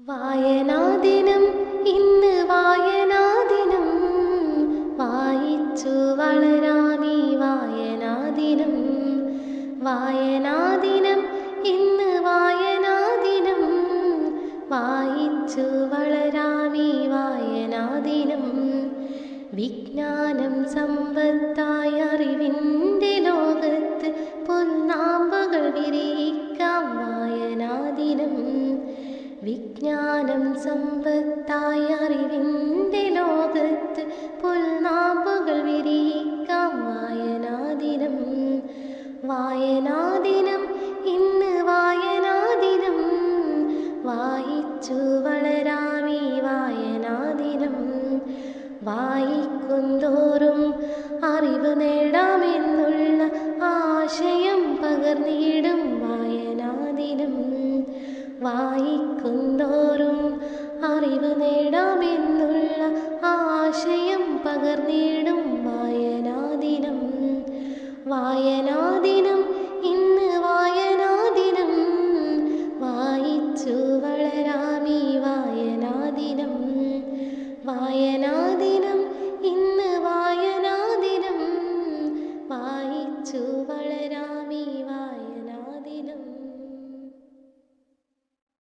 വായനാദിനം ഇന്ന് വായനാദിനം. വായിച്ചു വളരാമീ വായനാദിനം. വായനാദിനം ഇന്ന് വായനാദിനം. വായിച്ചു വളരാമീ വായനാദിനം. വിജ്ഞാനം സമ്പത്തായ വിജ്ഞാനം സമ്പത്തായ അറിവിന്റെ ലോകത്ത് പുൽനാമ്പുകൾ വിരിയിക്കാം. വായനാദിനം വായനാദിനം ഇന്ന് വായനാദിനം. വായിച്ചു വളരാമീ വായനാദിനം. വായിക്കുന്തോറും അറിവ് നേടാമെന്നുള്ള ആശയം പകർന്നിടും വായനാദിനം. വായിക്കുന്തോറും പകർന്നിടും വായനാദിനം. വായനാദിനം ഇന്ന് വായനാദിനം. വായിച്ചു വളരാമീ വായനാദിനം. വായനാദിനം